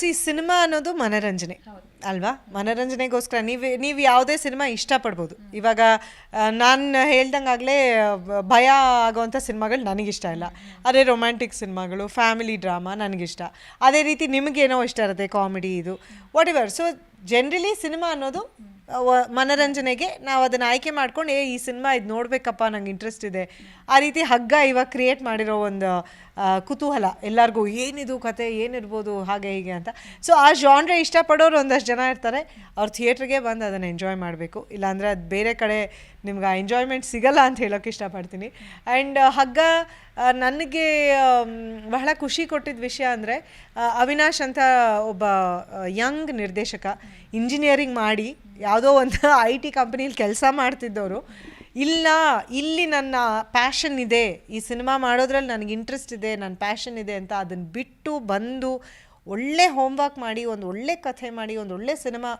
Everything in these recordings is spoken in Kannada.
ಸಿ ಸಿನಿಮಾ ಅನ್ನೋದು ಮನರಂಜನೆ, ಅಲ್ವಾ? ಮನರಂಜನೆಗೋಸ್ಕರ ನೀವು ನೀವು ಯಾವುದೇ ಸಿನಿಮಾ ಇಷ್ಟಪಡ್ಬೋದು. ಇವಾಗ ನಾನು ಹೇಳ್ದಂಗಾಗಲೇ ಭಯ ಆಗೋವಂಥ ಸಿನಿಮಾಗಳು ನನಗಿಷ್ಟ ಇಲ್ಲ. ಅದೇ ರೊಮ್ಯಾಂಟಿಕ್ ಸಿನಿಮಾಗಳು ಫ್ಯಾಮಿಲಿ ಡ್ರಾಮಾ ನನಗಿಷ್ಟ. ಅದೇ ರೀತಿ ನಿಮಗೇನೋ ಇಷ್ಟ ಇರುತ್ತೆ ಕಾಮಿಡಿ ಇದು whatever so generally cinema ಅನ್ನೋದು ಮನರಂಜನೆಗೆ ನಾವು ಅದನ್ನು ಆಯ್ಕೆ ಮಾಡ್ಕೊಂಡು, ಏ, ಈ ಸಿನಿಮಾ ಇದು ನೋಡಬೇಕಪ್ಪ, ನಂಗೆ ಇಂಟ್ರೆಸ್ಟ್ ಇದೆ. ಆ ರೀತಿ ಹಗ್ಗ ಇವಾಗ ಕ್ರಿಯೇಟ್ ಮಾಡಿರೋ ಒಂದು ಕುತೂಹಲ. ಎಲ್ಲರಿಗೂ ಏನಿದು ಕತೆ, ಏನಿರ್ಬೋದು, ಹಾಗೆ ಹೀಗೆ ಅಂತ. ಸೊ ಆ ಜಾನ್ರೆ ಇಷ್ಟಪಡೋರು ಒಂದಷ್ಟು ಜನ ಇರ್ತಾರೆ. ಅವ್ರು ಥಿಯೇಟ್ರಿಗೆ ಬಂದು ಅದನ್ನು ಎಂಜಾಯ್ ಮಾಡಬೇಕು. ಇಲ್ಲಾಂದರೆ ಅದು ಬೇರೆ ಕಡೆ ನಿಮ್ಗೆ ಆ ಎಂಜಾಯ್ಮೆಂಟ್ ಸಿಗಲ್ಲ ಅಂತ ಹೇಳೋಕೆ ಇಷ್ಟಪಡ್ತೀನಿ. ಆ್ಯಂಡ್ ಹಗ್ಗ ನನಗೆ ಬಹಳ ಖುಷಿ ಕೊಟ್ಟಿದ್ದ ವಿಷಯ ಅಂದರೆ ಅವಿನಾಶ್ ಅಂತ ಒಬ್ಬ ಯಂಗ್ ನಿರ್ದೇಶಕ ಇಂಜಿನಿಯರಿಂಗ್ ಮಾಡಿ ಯಾವುದೋ ಒಂದು ಐ ಟಿ ಕಂಪ್ನೀಲಿ ಕೆಲಸ ಮಾಡ್ತಿದ್ದವರು, ಇಲ್ಲ, ಇಲ್ಲಿ ನನ್ನ ಪ್ಯಾಷನ್ ಇದೆ, ಈ ಸಿನಿಮಾ ಮಾಡೋದ್ರಲ್ಲಿ ನನಗೆ ಇಂಟ್ರೆಸ್ಟ್ ಇದೆ ನನ್ನ ಪ್ಯಾಷನ್ ಇದೆ ಅಂತ ಅದನ್ನು ಬಿಟ್ಟು ಬಂದು ಒಳ್ಳೆ ಹೋಮ್ವರ್ಕ್ ಮಾಡಿ, ಒಂದು ಒಳ್ಳೆ ಕಥೆ ಮಾಡಿ, ಒಂದು ಒಳ್ಳೆ ಸಿನಿಮಾ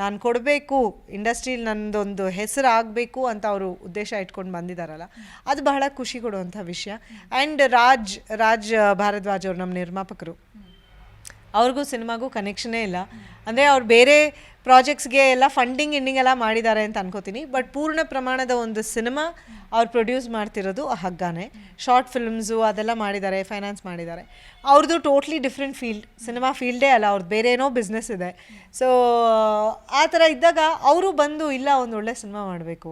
ನಾನು ಕೊಡಬೇಕು, ಇಂಡಸ್ಟ್ರೀಲಿ ನನ್ನದೊಂದು ಹೆಸರು ಆಗಬೇಕು ಅಂತ ಅವರು ಉದ್ದೇಶ ಇಟ್ಕೊಂಡು ಬಂದಿದ್ದಾರಲ್ಲ ಅದು ಬಹಳ ಖುಷಿ ಕೊಡುವಂಥ ವಿಷಯ. ಆ್ಯಂಡ್ ರಾಜ್ ರಾಜ್ ಭಾರದ್ವಾಜ್ ಅವರು ನಮ್ಮ ನಿರ್ಮಾಪಕರು. ಅವ್ರಿಗೂ ಸಿನಿಮಾಗೂ ಕನೆಕ್ಷನೇ ಇಲ್ಲ. ಅಂದರೆ ಅವ್ರು ಬೇರೆ ಪ್ರಾಜೆಕ್ಟ್ಸ್ಗೆ ಎಲ್ಲ ಫಂಡಿಂಗ್ ಇಂಡಿಂಗ್ ಎಲ್ಲ ಮಾಡಿದ್ದಾರೆ ಅಂತ ಅನ್ಕೋತೀನಿ. ಬಟ್ ಪೂರ್ಣ ಪ್ರಮಾಣದ ಒಂದು ಸಿನಿಮಾ ಅವ್ರು ಪ್ರೊಡ್ಯೂಸ್ ಮಾಡ್ತಿರೋದು ಹಗ್ಗಾನೇ. ಶಾರ್ಟ್ ಫಿಲ್ಮ್ಸು ಅದೆಲ್ಲ ಮಾಡಿದ್ದಾರೆ ಫೈನಾನ್ಸ್ ಮಾಡಿದ್ದಾರೆ. ಅವ್ರದ್ದು ಟೋಟ್ಲಿ ಡಿಫ್ರೆಂಟ್ ಫೀಲ್ಡ್ ಸಿನಿಮಾ ಫೀಲ್ಡೇ ಅಲ್ಲ ಅವ್ರದ್ದು ಬೇರೆ ಏನೋ ಬಿಸ್ನೆಸ್ ಇದೆ. ಸೊ ಆ ಥರ ಇದ್ದಾಗ ಅವರು ಬಂದು, ಇಲ್ಲ, ಒಂದು ಒಳ್ಳೆ ಸಿನಿಮಾ ಮಾಡಬೇಕು,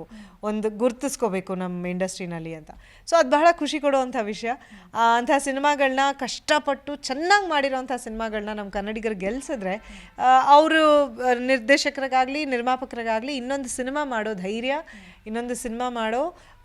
ಒಂದು ಗುರ್ತಿಸ್ಕೋಬೇಕು ನಮ್ಮ ಇಂಡಸ್ಟ್ರಿನಲ್ಲಿ ಅಂತ. ಸೊ ಅದು ಬಹಳ ಖುಷಿ ಕೊಡುವಂಥ ವಿಷಯ. ಅಂಥ ಸಿನಿಮಾಗಳನ್ನ ಕಷ್ಟಪಟ್ಟು ಚೆನ್ನಾಗಿ ಮಾಡಿರೋಂಥ ಸಿನಿಮಾಗಳನ್ನ ನಮ್ಮ ಕನ್ನಡಿಗರು ಗೆಲ್ಸಿದ್ರೆ ಅವರು ನಿರ್ದೇಶಕರಿಗಾಗಲಿ, ನಿರ್ಮಾಪಕರಿಗಾಗಲಿ ಇನ್ನೊಂದು ಸಿನಿಮಾ ಮಾಡೋ ಧೈರ್ಯ, ಇನ್ನೊಂದು ಸಿನಿಮಾ ಮಾಡೋ